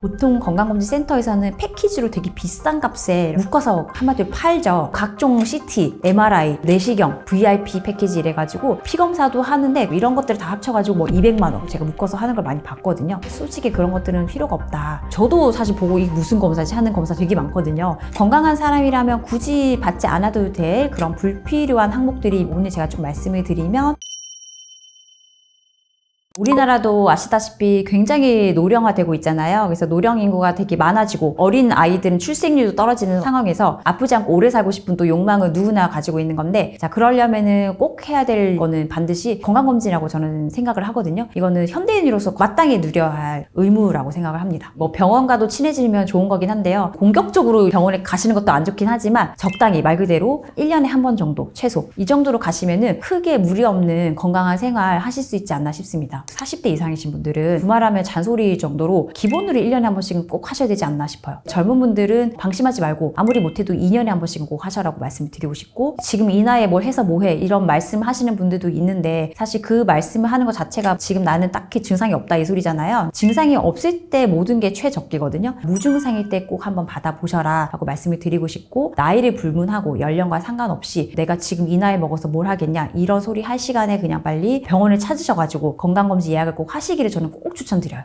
보통 건강검진센터에서는 패키지로 되게 비싼 값에 묶어서 한마디로 팔죠. 각종 CT, MRI, 내시경, VIP 패키지 이래가지고 피검사도 하는데 이런 것들을 다 합쳐가지고 뭐 200만 원 제가 묶어서 하는 걸 많이 봤거든요. 솔직히 그런 것들은 필요가 없다. 저도 사실 보고 이 무슨 검사지 하는 검사 되게 많거든요. 건강한 사람이라면 굳이 받지 않아도 될 그런 불필요한 항목들이 오늘 제가 좀 말씀을 드리면 우리나라도 아시다시피 굉장히 노령화되고 있잖아요. 그래서 노령 인구가 되게 많아지고 어린 아이들은 출생률도 떨어지는 상황에서 아프지 않고 오래 살고 싶은 또 욕망은 누구나 가지고 있는 건데 자 그러려면은 꼭 해야 될 거는 반드시 건강검진이라고 저는 생각을 하거든요. 이거는 현대인으로서 마땅히 누려야 할 의무라고 생각을 합니다. 뭐 병원과도 친해지면 좋은 거긴 한데요. 공격적으로 병원에 가시는 것도 안 좋긴 하지만 적당히 말 그대로 1년에 한 번 정도 최소 이 정도로 가시면은 크게 무리 없는 건강한 생활 하실 수 있지 않나 싶습니다. 40대 이상이신 분들은 주말하면 잔소리 정도로 기본으로 1년에 한 번씩은 꼭 하셔야 되지 않나 싶어요. 젊은 분들은 방심하지 말고 아무리 못해도 2년에 한 번씩은 꼭 하셔라고 말씀을 드리고 싶고 지금 이 나이에 뭘 해서 뭐해 이런 말씀 하시는 분들도 있는데 사실 그 말씀을 하는 것 자체가 지금 나는 딱히 증상이 없다 이 소리잖아요. 증상이 없을 때 모든 게 최적기거든요. 무증상일 때 꼭 한번 받아보셔라 라고 말씀을 드리고 싶고 나이를 불문하고 연령과 상관없이 내가 지금 이 나이 먹어서 뭘 하겠냐 이런 소리 할 시간에 그냥 빨리 병원을 찾으셔가지고 건강검진 예약을 꼭 하시기를 저는 꼭 추천드려요.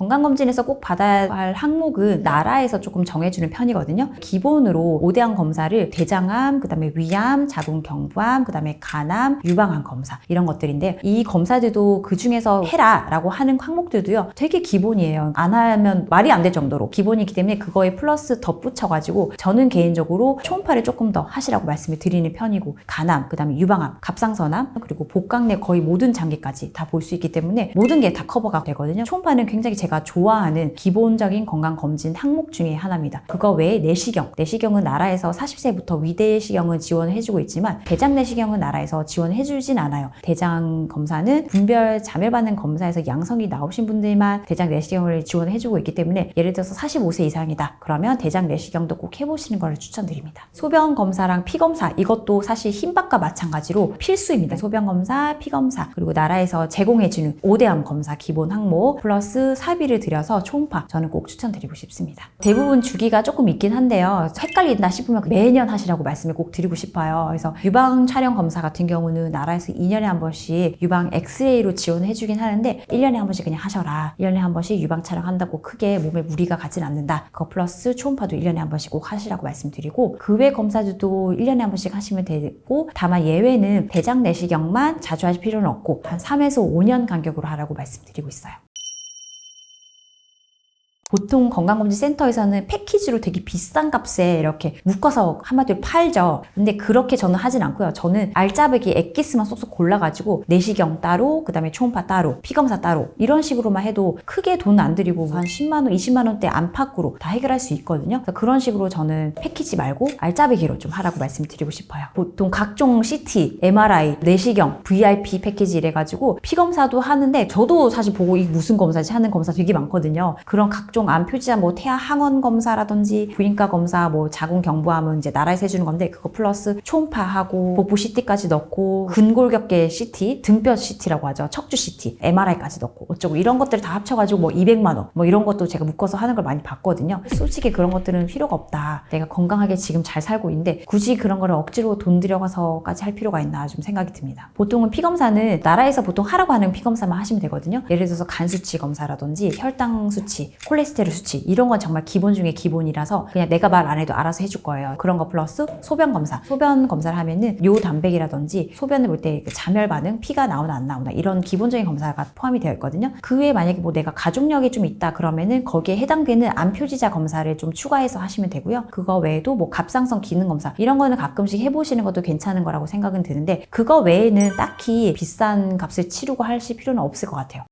건강검진에서 꼭 받아야 할 항목은 나라에서 조금 정해주는 편이거든요. 기본으로 5대암 검사를 대장암, 그 다음에 위암, 자궁경부암, 그 다음에 간암, 유방암 검사 이런 것들인데 이 검사들도 그 중에서 해라 라고 하는 항목들도요 되게 기본이에요. 안 하면 말이 안 될 정도로 기본이기 때문에 그거에 플러스 덧붙여가지고 저는 개인적으로 초음파를 조금 더 하시라고 말씀을 드리는 편이고 간암, 그 다음에 유방암, 갑상선암 그리고 복강 내 거의 모든 장기까지 다 볼 수 있기 때문에 모든 게 다 커버가 되거든요. 초음파는 굉장히 제가 좋아하는 기본적인 건강 검진 항목 중에 하나입니다. 그거 외에 내시경. 내시경은 나라에서 40세부터 위대시경은 지원해주고 있지만 대장 내시경은 나라에서 지원해주진 않아요. 대장 검사는 분별 자멸받는 검사에서 양성이 나오신 분들만 대장 내시경을 지원해주고 있기 때문에 예를 들어서 45세 이상이다. 그러면 대장 내시경도 꼭 해보시는 걸 추천드립니다. 소변 검사랑 피 검사 이것도 사실 흰밥과 마찬가지로 필수입니다. 소변 검사, 피 검사 그리고 나라에서 제공해주는 5대암 검사 기본 항목 플러스 사비를 들여서 초음파 저는 꼭 추천드리고 싶습니다. 대부분 주기가 조금 있긴 한데요. 헷갈린다 싶으면 매년 하시라고 말씀을 꼭 드리고 싶어요. 그래서 유방 촬영 검사 같은 경우는 나라에서 2년에 한 번씩 유방 엑스레이로 지원해 주긴 하는데 1년에 한 번씩 그냥 하셔라. 1년에 한 번씩 유방 촬영한다고 크게 몸에 무리가 가진 않는다. 그거 플러스 초음파도 1년에 한 번씩 꼭 하시라고 말씀드리고 그 외 검사들도 1년에 한 번씩 하시면 되고 다만 예외는 대장 내시경만 자주 하실 필요는 없고 한 3에서 5년 간격으로 하라고 말씀드리고 있어요. 보통 건강검진센터에서는 패키지로 되게 비싼 값에 이렇게 묶어서 한마디로 팔죠. 근데 그렇게 저는 하진 않고요. 저는 알짜배기 엑기스만 쏙쏙 골라가지고 내시경 따로, 그 다음에 초음파 따로, 피검사 따로 이런 식으로만 해도 크게 돈 안 들이고 한 10만 원, 20만 원대 안팎으로 다 해결할 수 있거든요. 그래서 그런 식으로 저는 패키지 말고 알짜배기로 좀 하라고 말씀드리고 싶어요. 보통 각종 CT, MRI, 내시경, VIP 패키지 이래가지고 피검사도 하는데 저도 사실 보고 이 무슨 검사지 하는 검사 되게 많거든요. 그런 각종 암 표지자 뭐 태아 항원 검사라든지 부인과 검사 뭐 자궁 경부암은 이제 나라에서 해주는 건데 그거 플러스 초음파하고 복부 CT까지 넣고 근골격계 CT, 등뼈 CT라고 하죠. 척추 CT, MRI까지 넣고 어쩌고 이런 것들을 다 합쳐가지고 뭐 200만 원 뭐 이런 것도 제가 묶어서 하는 걸 많이 봤거든요. 솔직히 그런 것들은 필요가 없다. 내가 건강하게 지금 잘 살고 있는데 굳이 그런 거를 억지로 돈 들여가서까지 할 필요가 있나 좀 생각이 듭니다. 보통은 피 검사는 나라에서 보통 하라고 하는 피 검사만 하시면 되거든요. 예를 들어서 간 수치 검사라든지 혈당 수치, 콜레스테롤 수치 이런 건 정말 기본 중에 기본이라서 그냥 내가 말 안 해도 알아서 해줄 거예요. 그런 거 플러스 소변 검사. 소변 검사를 하면은 요 단백이라든지 소변을 볼 때 자멸 반응, 피가 나오나 안 나오나 이런 기본적인 검사가 포함이 되어 있거든요. 그 외에 만약에 뭐 내가 가족력이 좀 있다 그러면은 거기에 해당되는 암 표지자 검사를 좀 추가해서 하시면 되고요. 그거 외에도 뭐 갑상선 기능 검사 이런 거는 가끔씩 해보시는 것도 괜찮은 거라고 생각은 드는데 그거 외에는 딱히 비싼 값을 치르고 하실 필요는 없을 것 같아요.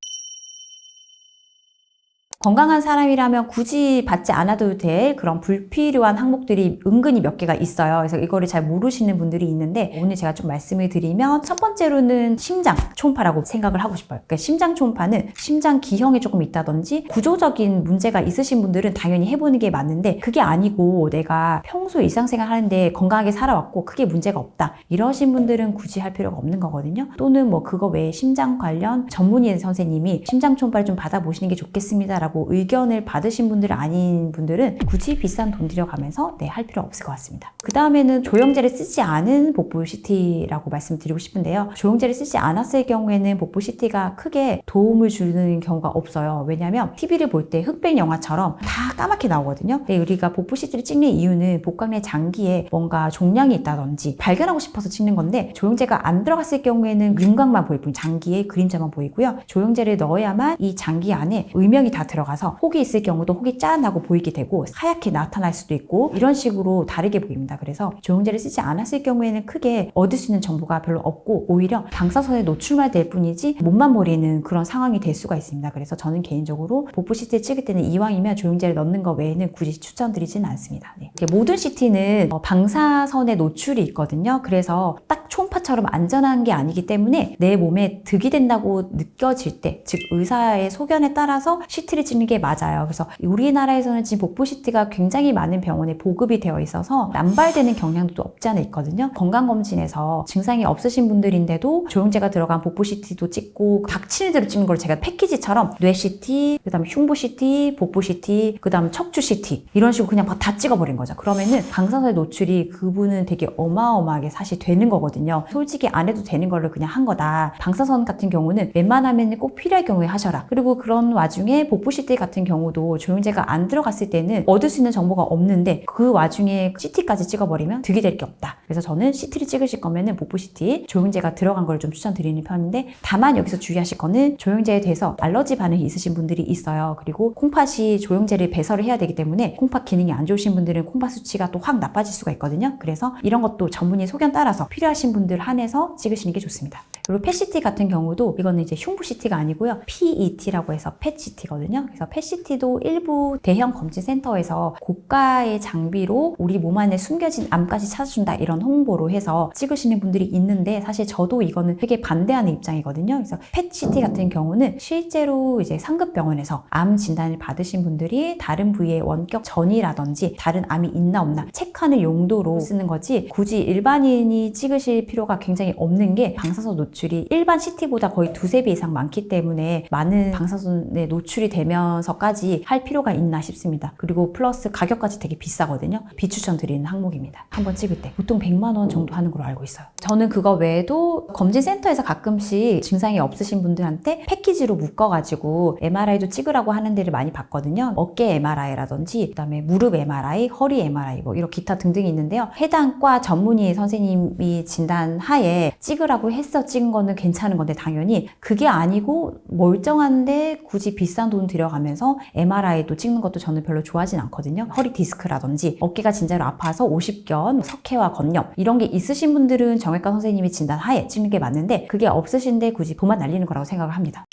건강한 사람이라면 굳이 받지 않아도 될 그런 불필요한 항목들이 은근히 몇 개가 있어요. 그래서 이거를 잘 모르시는 분들이 있는데 오늘 제가 좀 말씀을 드리면 첫 번째로는 심장 초음파라고 생각을 하고 싶어요. 그러니까 심장 초음파는 심장 기형이 조금 있다든지 구조적인 문제가 있으신 분들은 당연히 해보는 게 맞는데 그게 아니고 내가 평소 일상생활 하는데 건강하게 살아왔고 크게 문제가 없다. 이러신 분들은 굳이 할 필요가 없는 거거든요. 또는 뭐 그거 외에 심장 관련 전문의 선생님이 심장 초음파를 좀 받아보시는 게 좋겠습니다라고 의견을 받으신 분들 아닌 분들은 굳이 비싼 돈 들여가면서 네, 할 필요 없을 것 같습니다. 그 다음에는 조영제를 쓰지 않은 복부 CT라고 말씀드리고 싶은데요. 조영제를 쓰지 않았을 경우에는 복부 CT가 크게 도움을 주는 경우가 없어요. 왜냐하면 TV를 볼 때 흑백 영화처럼 다 까맣게 나오거든요. 근데 우리가 복부 CT를 찍는 이유는 복강내 장기에 뭔가 종양이 있다든지 발견하고 싶어서 찍는 건데 조영제가 안 들어갔을 경우에는 윤곽만 보일 뿐 장기에 그림자만 보이고요. 조영제를 넣어야만 이 장기 안에 의명이 다 들어 가서 혹이 있을 경우도 혹이 짠하고 보이게 되고 하얗게 나타날 수도 있고 이런 식으로 다르게 보입니다. 그래서 조영제를 쓰지 않았을 경우에는 크게 얻을 수 있는 정보가 별로 없고 오히려 방사선에 노출만 될 뿐이지 몸만 버리는 그런 상황이 될 수가 있습니다. 그래서 저는 개인적으로 복부 CT 찍을 때는 이왕이면 조영제를 넣는 거 외에는 굳이 추천드리지는 않습니다. 네. 모든 CT는 어, 방사선에 노출이 있거든요. 그래서 딱 초음파처럼 안전한 게 아니기 때문에 내 몸에 득이 된다고 느껴질 때, 즉 의사의 소견에 따라서 CT를 찍는 게 맞아요. 그래서 우리나라에서는 지금 복부 CT가 굉장히 많은 병원에 보급이 되어 있어서 남발되는 경향도 없지 않아 있거든요. 건강검진에서 증상이 없으신 분들인데도 조영제가 들어간 복부 CT도 찍고 닥치는 대로 찍는 걸 제가 패키지처럼 뇌 CT, 그 다음에 흉부 CT, 복부 CT, 그 다음 척추 CT 이런 식으로 그냥 다 찍어버린 거죠. 그러면은 방사선의 노출이 그분은 되게 어마어마하게 사실 되는 거거든요. 솔직히 안 해도 되는 거를 그냥 한 거다. 방사선 같은 경우는 웬만하면 꼭 필요할 경우에 하셔라. 그리고 그런 와중에 복부 CT 같은 경우도 조영제가 안 들어갔을 때는 얻을 수 있는 정보가 없는데 그 와중에 CT까지 찍어버리면 득이 될 게 없다. 그래서 저는 CT를 찍으실 거면은 복부 CT 조영제가 들어간 걸 좀 추천드리는 편인데 다만 여기서 주의하실 거는 조영제에 대해서 알러지 반응이 있으신 분들이 있어요. 그리고 콩팥이 조영제를 배설을 해야 되기 때문에 콩팥 기능이 안 좋으신 분들은 콩팥 수치가 또 확 나빠질 수가 있거든요. 그래서 이런 것도 전문의 소견 따라서 필요하신 분들 한해서 찍으시는 게 좋습니다. 그리고 펫CT 같은 경우도 이거는 이제 흉부 CT가 아니고요. PET라고 해서 펫CT거든요. 그래서 펫CT도 일부 대형 검진 센터에서 고가의 장비로 우리 몸 안에 숨겨진 암까지 찾아준다 이런 홍보로 해서 찍으시는 분들이 있는데 사실 저도 이거는 되게 반대하는 입장이거든요. 그래서 펫CT 같은 경우는 실제로 이제 상급 병원에서 암 진단을 받으신 분들이 다른 부위의 원격 전이라든지 다른 암이 있나 없나 체크하는 용도로 쓰는 거지 굳이 일반인이 찍으실 필요가 굉장히 없는 게 방사선 노출이 일반 CT보다 거의 두세 배 이상 많기 때문에 많은 방사선에 노출이 되면 서까지 할 필요가 있나 싶습니다. 그리고 플러스 가격까지 되게 비싸거든요. 비추천 드리는 항목입니다. 한번 찍을 때 보통 100만 원 정도 하는 걸로 알고 있어요. 저는 그거 외에도 검진 센터에서 가끔씩 증상이 없으신 분들한테 패키지로 묶어가지고 MRI도 찍으라고 하는 데를 많이 봤거든요. 어깨 MRI라든지 그다음에 무릎 MRI, 허리 MRI 뭐 이런 기타 등등이 있는데요. 해당 과 전문의 선생님이 진단 하에 찍으라고 했어 찍은 거는 괜찮은 건데 당연히 그게 아니고 멀쩡한데 굳이 비싼 돈 들여 가면서 MRI도 찍는 것도 저는 별로 좋아하진 않거든요. 허리 디스크라든지 어깨가 진짜로 아파서 오십견, 석회와 건염 이런 게 있으신 분들은 정형외과 선생님이 진단 하에 찍는 게 맞는데 그게 없으신데 굳이 돈만 날리는 거라고 생각을 합니다.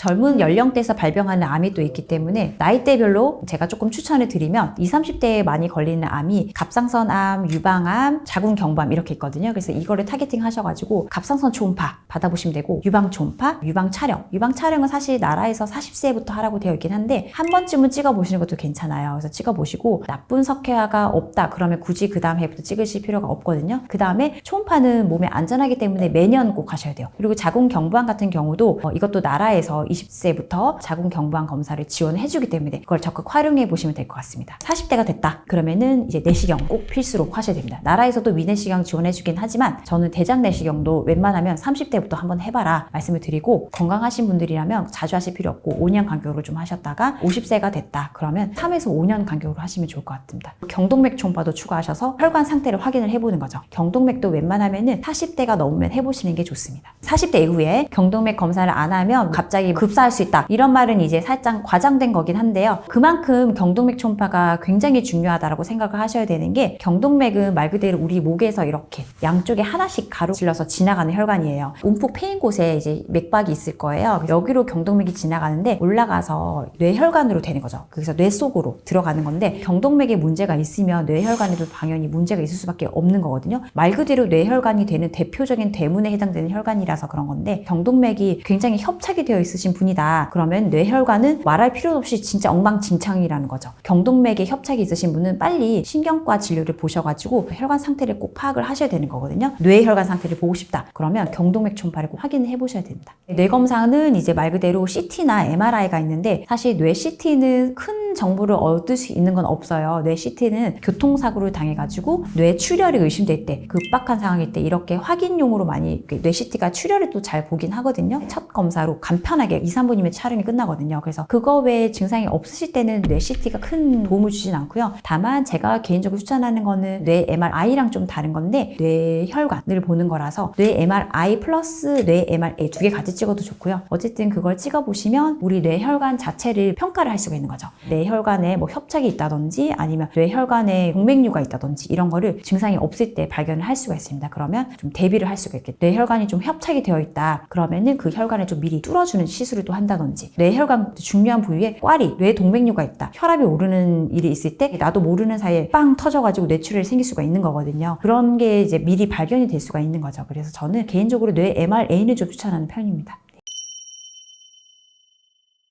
젊은 연령대에서 발병하는 암이 또 있기 때문에 나이대별로 제가 조금 추천을 드리면 20, 30대에 많이 걸리는 암이 갑상선암, 유방암, 자궁경부암 이렇게 있거든요. 그래서 이거를 타겟팅 하셔가지고 갑상선 초음파 받아보시면 되고 유방 초음파, 유방 촬영. 유방 촬영은 사실 나라에서 40세부터 하라고 되어 있긴 한데 한 번쯤은 찍어보시는 것도 괜찮아요. 그래서 찍어보시고 나쁜 석회화가 없다 그러면 굳이 그 다음 해부터 찍으실 필요가 없거든요. 그 다음에 초음파는 몸에 안전하기 때문에 매년 꼭 하셔야 돼요. 그리고 자궁경부암 같은 경우도 어, 이것도 나라에서 20세부터 자궁 경부암 검사를 지원해 주기 때문에 그걸 적극 활용해 보시면 될 것 같습니다. 40대가 됐다. 그러면은 이제 내시경 꼭 필수로 하셔야 됩니다. 나라에서도 위내시경 지원해 주긴 하지만 저는 대장 내시경도 웬만하면 30대부터 한번 해봐라 말씀을 드리고 건강하신 분들이라면 자주 하실 필요 없고 5년 간격으로 좀 하셨다가 50세가 됐다. 그러면 3에서 5년 간격으로 하시면 좋을 것 같습니다. 경동맥 초음파도 추가하셔서 혈관 상태를 확인을 해보는 거죠. 경동맥도 웬만하면은 40대가 넘으면 해보시는 게 좋습니다. 40대 이후에 경동맥 검사를 안 하면 갑자기 급사할 수 있다. 이런 말은 이제 살짝 과장된 거긴 한데요. 그만큼 경동맥 초음파가 굉장히 중요하다라고 생각을 하셔야 되는 게 경동맥은 말 그대로 우리 목에서 이렇게 양쪽에 하나씩 가로질러서 지나가는 혈관이에요. 움푹 패인 곳에 이제 맥박이 있을 거예요. 여기로 경동맥이 지나가는데 올라가서 뇌혈관으로 되는 거죠. 그래서 뇌 속으로 들어가는 건데 경동맥에 문제가 있으면 뇌혈관에도 당연히 문제가 있을 수밖에 없는 거거든요. 말 그대로 뇌혈관이 되는 대표적인 대문에 해당되는 혈관이라서 그런 건데 경동맥이 굉장히 협착이 되어 있으신 분이다. 그러면 뇌혈관은 말할 필요 없이 진짜 엉망진창이라는 거죠. 경동맥에 협착이 있으신 분은 빨리 신경과 진료를 보셔가지고 혈관 상태를 꼭 파악을 하셔야 되는 거거든요. 뇌혈관 상태를 보고 싶다. 그러면 경동맥 초음파를 꼭 확인을 해보셔야 됩니다. 뇌 검사는 이제 말 그대로 CT나 MRI가 있는데 사실 뇌 CT는 큰 정보를 얻을 수 있는 건 없어요. 뇌 CT는 교통사고를 당해가지고 뇌 출혈이 의심될 때 급박한 상황일 때 이렇게 확인용으로 많이 뇌 CT가 출혈을 또 잘 보긴 하거든요. 첫 검사로 간편하게 2, 3분이면 촬영이 끝나거든요. 그래서 그거 외에 증상이 없으실 때는 뇌 CT가 큰 도움을 주진 않고요. 다만 제가 개인적으로 추천하는 거는 뇌 MRI랑 좀 다른 건데 뇌 혈관을 보는 거라서 뇌 MRI 플러스 뇌 MRA 두 개 같이 찍어도 좋고요. 어쨌든 그걸 찍어 보시면 우리 뇌 혈관 자체를 평가를 할 수가 있는 거죠. 뇌 혈관에 뭐 협착이 있다든지 아니면 뇌 혈관에 동맥류가 있다든지 이런 거를 증상이 없을 때 발견을 할 수가 있습니다. 그러면 좀 대비를 할 수가 있겠죠. 뇌 혈관이 좀 협착이 되어 있다. 그러면은 그 혈관을 좀 미리 뚫어주는 시술 을또 한다든지 뇌 혈관 중요한 부위에 꽈리, 뇌 동맥류가 있다. 혈압이 오르는 일이 있을 때 나도 모르는 사이에 빵 터져가지고 뇌출혈이 생길 수가 있는 거거든요. 그런 게 이제 미리 발견이 될 수가 있는 거죠. 그래서 저는 개인적으로 뇌 MRA는 좀 추천하는 편입니다.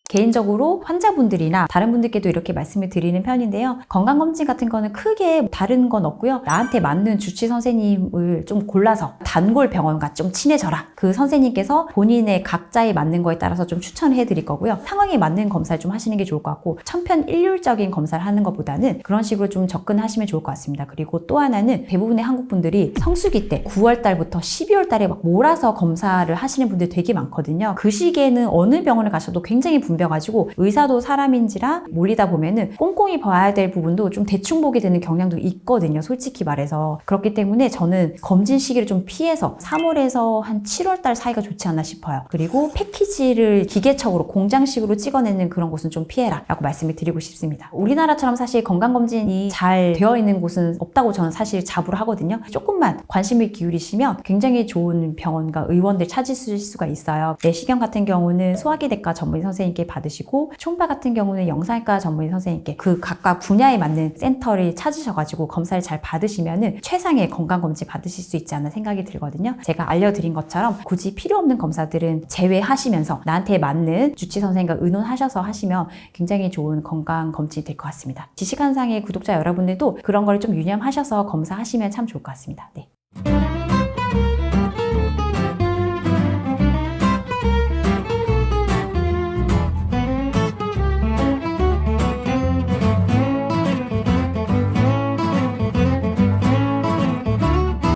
개인적으로 환자분들이나 다른 분들께도 이렇게 말씀을 드리는 편인데요. 건강검진 같은 거는 크게 다른 건 없고요. 나한테 맞는 주치 선생님을 좀 골라서 단골 병원과 좀 친해져라. 그 선생님께서 본인의 각자에 맞는 거에 따라서 좀 추천해 드릴 거고요. 상황에 맞는 검사를 좀 하시는 게 좋을 것 같고 천편일률적인 검사를 하는 것보다는 그런 식으로 좀 접근하시면 좋을 것 같습니다. 그리고 또 하나는 대부분의 한국 분들이 성수기 때 9월 달부터 12월 달에 막 몰아서 검사를 하시는 분들 되게 많거든요. 그 시기에는 어느 병원을 가셔도 굉장히 붐벼가지고 의사도 사람인지라 몰리다 보면은 꼼꼼히 봐야 될 부분도 좀 대충 보게 되는 경향도 있거든요. 솔직히 말해서. 그렇기 때문에 저는 검진 시기를 좀 피해서 3월에서 한 7월 달 사이가 좋지 않나 싶어요. 그리고 패키지를 기계적으로 공장식으로 찍어내는 그런 곳은 좀 피해라 라고 말씀을 드리고 싶습니다. 우리나라처럼 사실 건강검진이 잘 되어 있는 곳은 없다고 저는 사실 자부를 하거든요. 조금만 관심을 기울이시면 굉장히 좋은 병원과 의원들 찾으실 수가 있어요. 내시경 같은 경우는 소화기내과 전문의 선생님께 받으시고 총파 같은 경우는 영상과 전문의 선생님께 그 각각 분야에 맞는 센터를 찾으셔가지고 검사를 잘 받으시면은 최상의 건강검진 받으실 수 있지 않나 생각이 들거든요. 제가 알려드린 것처럼 굳이 필요 없는 검사들은 제외하시면서 나한테 맞는 주치 선생님과 의논하셔서 하시면 굉장히 좋은 건강 검진이 될 것 같습니다. 지식한상의 구독자 여러분들도 그런 걸 좀 유념하셔서 검사하시면 참 좋을 것 같습니다. 네.